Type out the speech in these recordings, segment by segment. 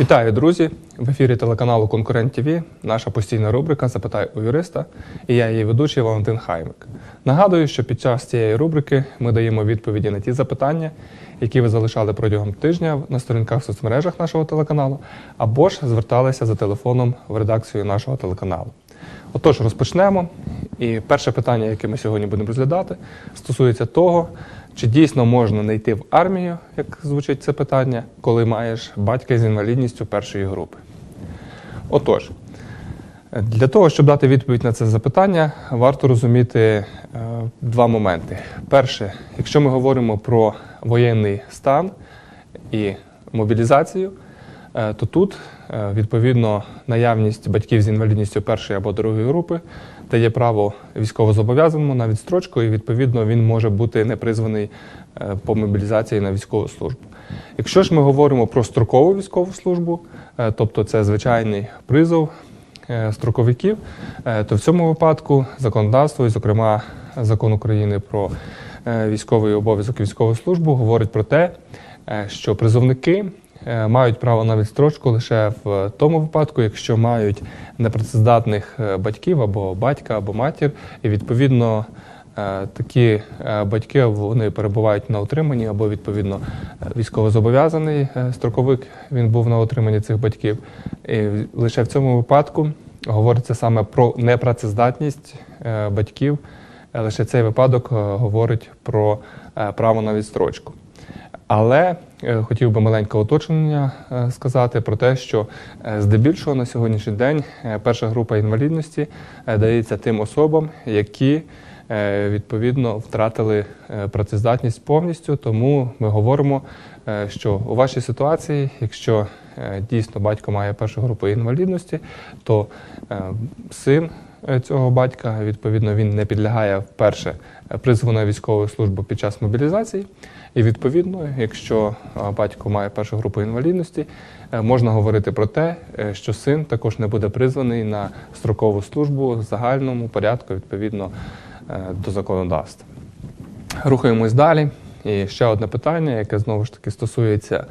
Вітаю, друзі! В ефірі телеканалу Конкурент ТВ наша постійна рубрика Запитай у юриста і я її ведучий Валентин Хаймик. Нагадую, що під час цієї рубрики ми даємо відповіді на ті запитання, які ви залишали протягом тижня на сторінках в соцмережах нашого телеканалу, або ж зверталися за телефоном в редакцію нашого телеканалу. Отож, розпочнемо. І перше питання, яке ми сьогодні будемо розглядати, стосується того, чи дійсно можна не йти в армію, як звучить це питання, коли маєш батька з інвалідністю першої групи. Отож, для того, щоб дати відповідь на це запитання, варто розуміти е, два моменти. Перше, якщо ми говоримо про воєнний стан і мобілізацію, е, то тут відповідно наявність батьків з інвалідністю першої або другої групи дає право військовозобов'язаному на відстрочку, і відповідно він може бути не призваний е, по мобілізації на військову службу. Якщо ж ми говоримо про строкову військову службу, е, тобто це звичайний призов е, строковиків, е, то в цьому випадку законодавство, і, зокрема, закон України про е, військовий обов'язок і військову службу, говорить про те, е, що призовники е, мають право на відстрочку лише в тому випадку, якщо мають непрацездатних е, батьків або батька, або матір, і відповідно. е, Такі е, батьки вони перебувають на утриманні або відповідно е, військовозобов'язаний е, строковик. Він був на утриманні цих батьків. І лише в цьому випадку говориться саме про непрацездатність е, батьків. Е, Лише цей випадок е, говорить про е, право на відстрочку. Але е, хотів би маленьке уточнення е, сказати про те, що е, здебільшого на сьогоднішній день перша група інвалідності дається тим особам, які відповідно втратили працездатність повністю. Тому ми говоримо, що у вашій ситуації, якщо дійсно батько має першу групу інвалідності, то син цього батька відповідно він не підлягає вперше е, призову на військову службу під час мобілізації. І відповідно, якщо батько має першу групу інвалідності, е, можна говорити про те, е, що син також не буде призваний на строкову службу в загальному порядку відповідно е, до законодавства. Рухаємось далі. І ще одне питання, яке знову ж таки стосується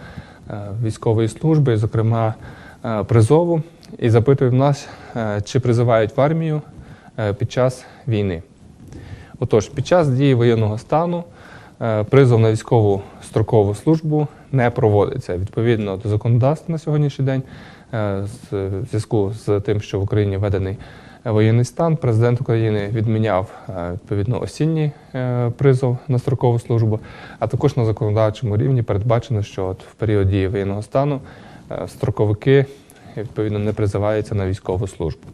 е, військової служби, зокрема е, призову, і запитує нас, е, чи призивають в армію е, під час війни. Отож, під час дії воєнного стану е, призов на військову строкову службу не проводиться. Відповідно до законодавства на сьогоднішній день, в зв'язку з тим, що в Україні введений воєнний стан, президент України відміняв відповідно осінній призов на строкову службу, а також на законодавчому рівні передбачено, що от в період дії воєнного стану строковики відповідно не призиваються на військову службу.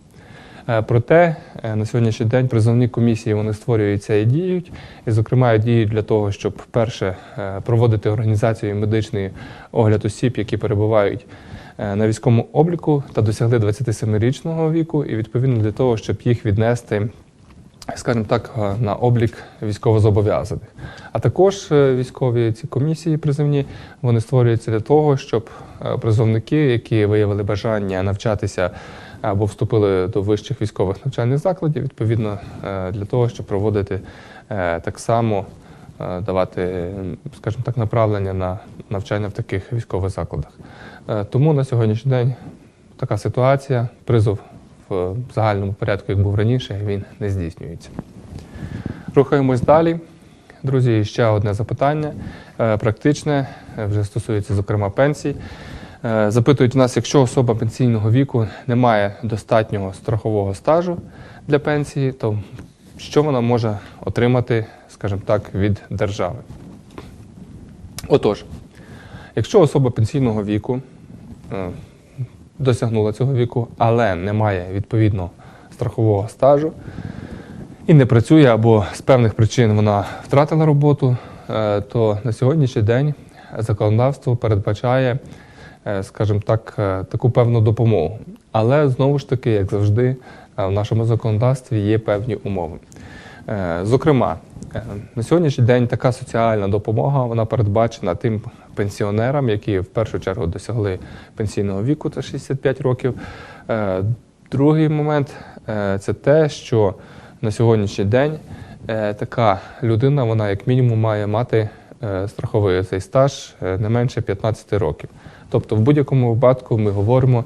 Е, Проте е, на сьогоднішній день призовні комісії вони створюються і діють, і, зокрема, діють для того, щоб перше е, проводити організацію медичний огляд осіб, які перебувають на військовому обліку та досягли 27-річного віку, і відповідно для того, щоб їх віднести. Скажімо так, е, на облік військовозобов'язаних. А також е, військові ці комісії призовні вони створюються для того, щоб е, призовники, які виявили бажання навчатися або вступили до вищих військових навчальних закладів, відповідно для того, щоб проводити так само давати, скажімо так, направлення на навчання в таких військових закладах. Тому на сьогоднішній день така ситуація, призов в загальному порядку, як був раніше, він не здійснюється. Рухаємось далі. Друзі, ще одне запитання. е, Практичне, е, вже стосується, зокрема, пенсій. Е, Запитують в нас, якщо особа пенсійного віку не має достатнього страхового стажу для пенсії, то що вона може отримати, скажімо так, від держави? Отож, якщо особа пенсійного віку досягнула цього віку, але не має відповідно страхового стажу і не працює або з певних причин вона втратила роботу, е, то на сьогоднішній день законодавство передбачає, е, скажімо так, е, таку певну допомогу. Але знову ж таки, як завжди, в нашому законодавстві є певні умови. Зокрема, на сьогоднішній день така соціальна допомога вона передбачена тим пенсіонерам, які в першу чергу досягли пенсійного віку, це 65 років. Е, Другий момент е, це те, що на сьогоднішній день е, така людина, вона як мінімум має мати е, страховий цей стаж е, не менше 15 років. Тобто, в будь-якому випадку ми говоримо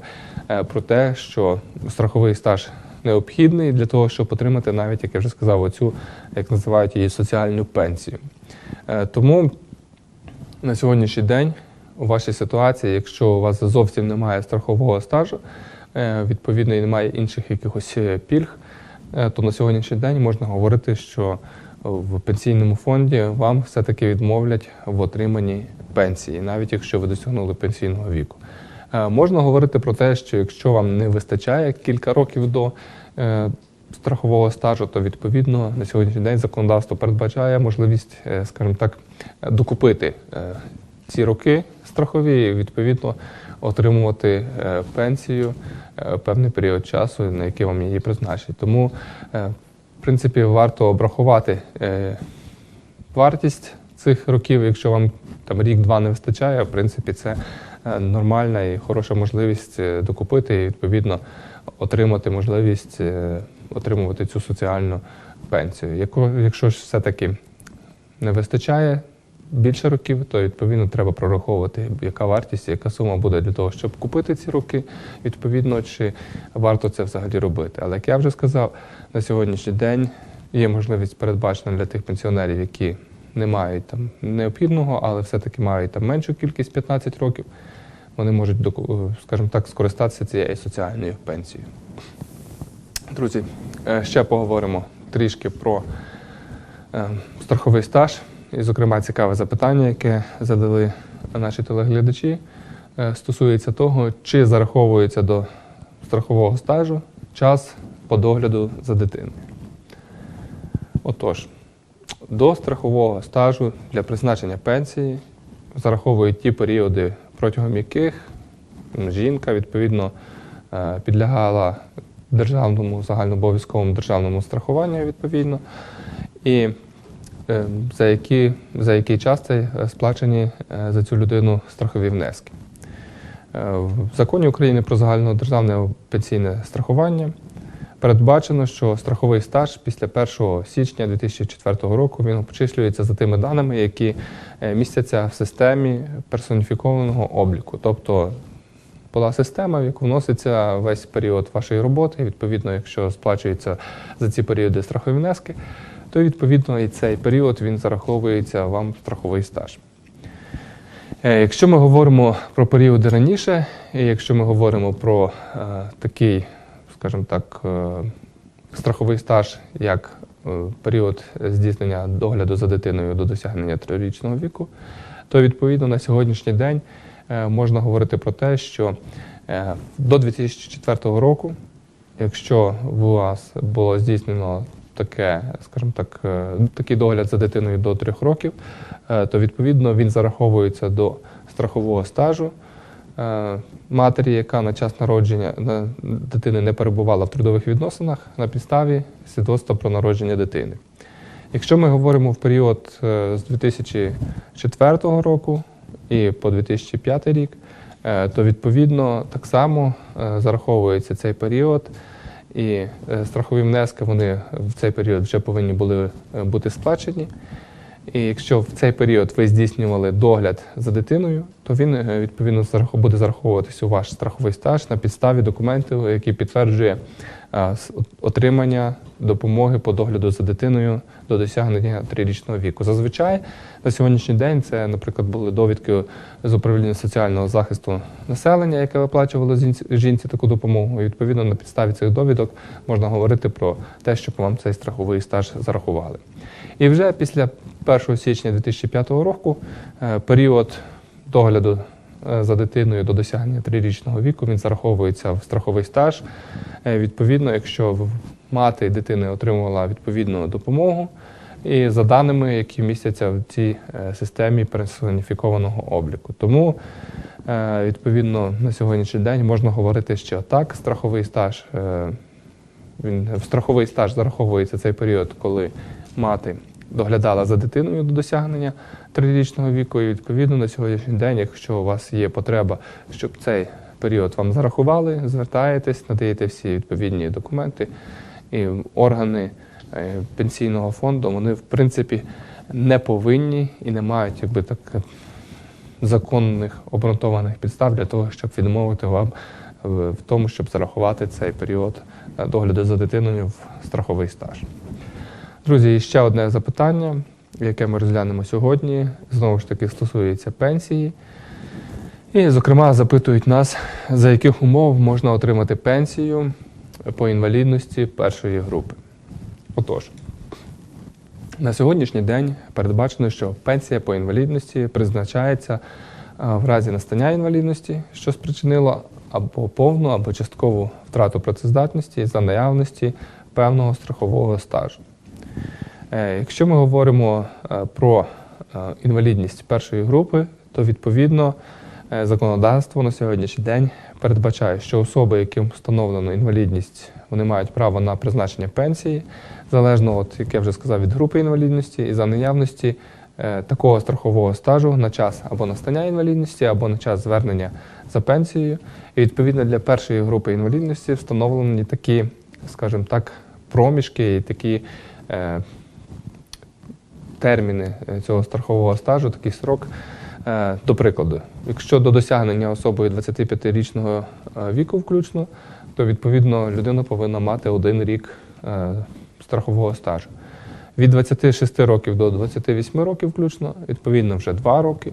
е, про те, що страховий стаж необхідний для того, щоб отримати навіть, як я вже сказав, оцю, як називають її, соціальну пенсію. Е, Тому на сьогоднішній день у вашій ситуації, якщо у вас зовсім немає страхового стажу, е, відповідно і немає інших якихось е, пільг, то на сьогоднішній день можна говорити, що в пенсійному фонді вам все-таки відмовлять в отриманні пенсії, навіть якщо ви досягнули пенсійного віку. Е, Можна говорити про те, що якщо вам не вистачає кілька років до е, страхового стажу, то відповідно на сьогоднішній день законодавство передбачає можливість, е, скажімо так, докупити ці роки страхові і відповідно отримувати пенсію певний період часу, на який вам її призначать. Тому, в принципі, варто обрахувати вартість цих років, якщо вам там рік-два не вистачає, в принципі, це нормальна і хороша можливість е, докупити і відповідно отримати можливість е, отримувати цю соціальну пенсію. Якщо ж все-таки не вистачає більше років, то відповідно треба прораховувати, яка вартість, яка сума буде для того, щоб купити ці роки, відповідно, чи варто це взагалі робити. Але як я вже сказав, на сьогоднішній день є можливість передбачена для тих пенсіонерів, які не мають там необхідного, але все-таки мають там меншу кількість 15 років. Вони можуть, е, скажімо так, скористатися цією соціальною пенсією. Друзі, е, ще поговоримо трішки про е, страховий стаж. І, зокрема, цікаве запитання, яке задали наші телеглядачі, стосується того, чи зараховується до страхового стажу час по догляду за дитиною. Отож, до страхового стажу для призначення пенсії зараховують ті періоди, протягом яких жінка відповідно е, підлягала державному загальнообов'язковому державному страхуванню відповідно, і е, за, які, за який час це е, сплачені за цю людину страхові внески. В законі України про загальнодержавне пенсійне страхування передбачено, що страховий стаж після 1 січня 2004 року він обчислюється за тими даними, які е, містяться в системі персоніфікованого обліку. Тобто була система, в яку вноситься весь період вашої роботи. Відповідно, якщо сплачується за ці періоди страхові внески, то відповідно і цей період він зараховується вам в страховий стаж. Е, Якщо ми говоримо про періоди раніше, і якщо ми говоримо про е, такий, скажімо так, е, страховий стаж, як е, період здійснення догляду за дитиною до досягнення трирічного віку, то відповідно на сьогоднішній день е, можна говорити про те, що до 2004 року, якщо у вас було здійснено таке, скажімо так, такий догляд за дитиною до 3 років, то відповідно він зараховується до страхового стажу матері, яка на час народження дитини не перебувала в трудових відносинах на підставі свідоцтва про народження дитини. Якщо ми говоримо в період е, з 2004 року і по 2005 рік, е, то відповідно так само е, зараховується цей період, і е, страхові внески вони в цей період вже повинні були е, бути сплачені. І якщо в цей період ви здійснювали догляд за дитиною, то він е, відповідно буде зараховуватись у ваш страховий стаж на підставі документів, який підтверджує отримання допомоги по догляду за дитиною до досягнення трирічного віку. Зазвичай на сьогоднішній день це, наприклад, були довідки з управління соціального захисту населення, яке виплачувало жінці таку допомогу. І відповідно на підставі цих довідок можна говорити про те, щоб вам цей страховий стаж зарахували. І вже після 1 січня 2005 року е, період догляду за дитиною до досягнення трирічного віку він зараховується в страховий стаж. Е, Відповідно, якщо мати дитини отримувала відповідну допомогу, і за даними, які містяться в цій е, системі персоніфікованого обліку. Тому, е, відповідно, на сьогоднішній день можна говорити, що так, страховий стаж е, він в страховий стаж зараховується цей період, коли мати доглядала за дитиною до досягнення трирічного віку. І відповідно на сьогоднішній день, якщо у вас є потреба, щоб цей період вам зарахували, звертаєтесь, надаєте всі відповідні документи, і органи е, пенсійного фонду вони в принципі не повинні і не мають якби так законних обґрунтованих підстав для того, щоб відмовити вам в тому, щоб зарахувати цей період е, догляду за дитиною в страховий стаж. Друзі, і ще одне запитання, яке ми розглянемо сьогодні, знову ж таки стосується пенсії. І, зокрема, запитують нас, за яких умов можна отримати пенсію по інвалідності першої групи. Отож, на сьогоднішній день передбачено, що пенсія по інвалідності призначається в разі настання інвалідності, що спричинило або повну, або часткову втрату працездатності за наявності певного страхового стажу. Е, Якщо ми говоримо е, про е, інвалідність першої групи, то відповідно законодавство на сьогоднішній день передбачає, що особи, яким встановлено інвалідність, вони мають право на призначення пенсії, залежно, от, як я вже сказав, від групи інвалідності і за наявності такого страхового стажу на час або настання інвалідності, або на час звернення за пенсією. І відповідно для першої групи інвалідності встановлені такі, скажімо так, проміжки і такі. Е, терміни е, цього страхового стажу, такий срок. Е, До прикладу, якщо до досягнення особою 25-річного е, віку включно, то відповідно людина повинна мати один рік страхового стажу. Від 26 років до 28 років включно, відповідно, вже 2 роки.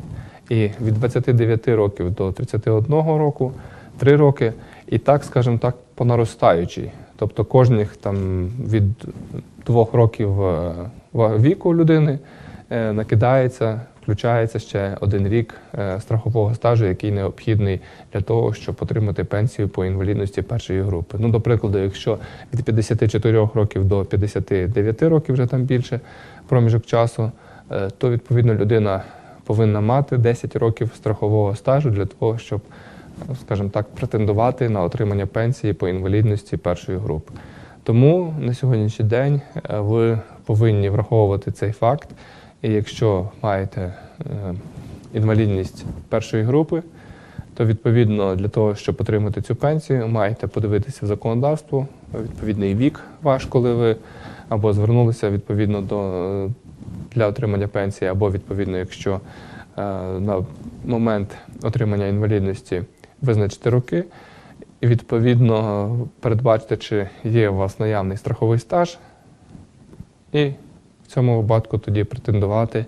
І від 29 років до 31 року 3 роки. І так, скажімо так, по наростаючій. Тобто кожних там від двох років е, віку людини е, накидається, включається ще один рік е, страхового стажу, який необхідний для того, щоб отримати пенсію по інвалідності першої групи. Ну, до прикладу, якщо від 54 років до 59 років вже там більше проміжок часу, то відповідно людина повинна мати 10 років страхового стажу для того, щоб скажімо так, претендувати на отримання пенсії по інвалідності першої групи. Тому на сьогоднішній день е, ви повинні враховувати цей факт. І якщо маєте е, інвалідність першої групи, то відповідно для того, щоб отримати цю пенсію, маєте подивитися в законодавство, відповідний вік ваш, коли ви або звернулися відповідно до е, для отримання пенсії, або відповідно, якщо на момент отримання інвалідності визначити роки, і відповідно передбачити, чи є у вас наявний страховий стаж, і в цьому випадку тоді претендувати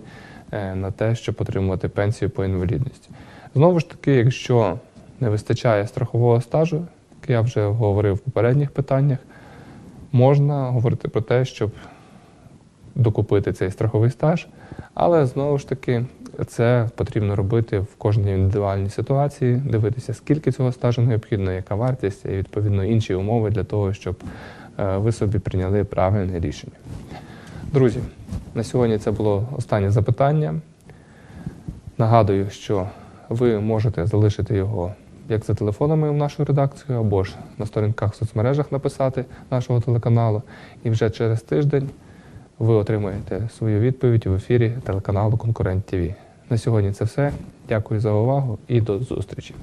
е, на те, щоб отримувати пенсію по інвалідності. Знову ж таки, якщо не вистачає страхового стажу, як я вже говорив в попередніх питаннях, можна говорити про те, щоб докупити цей страховий стаж, але знову ж таки це потрібно робити в кожній індивідуальній ситуації, дивитися, скільки цього стажу необхідно, яка вартість, і відповідно інші умови для того, щоб е, ви собі прийняли правильне рішення. Друзі, на сьогодні це було останнє запитання. Нагадую, що ви можете залишити його як за телефонами в нашу редакцію, або ж на сторінках в соцмережах написати нашого телеканалу. І вже через тиждень ви отримаєте свою відповідь в ефірі телеканалу Конкурент ТВ. На сьогодні це все. Дякую за увагу і до зустрічі.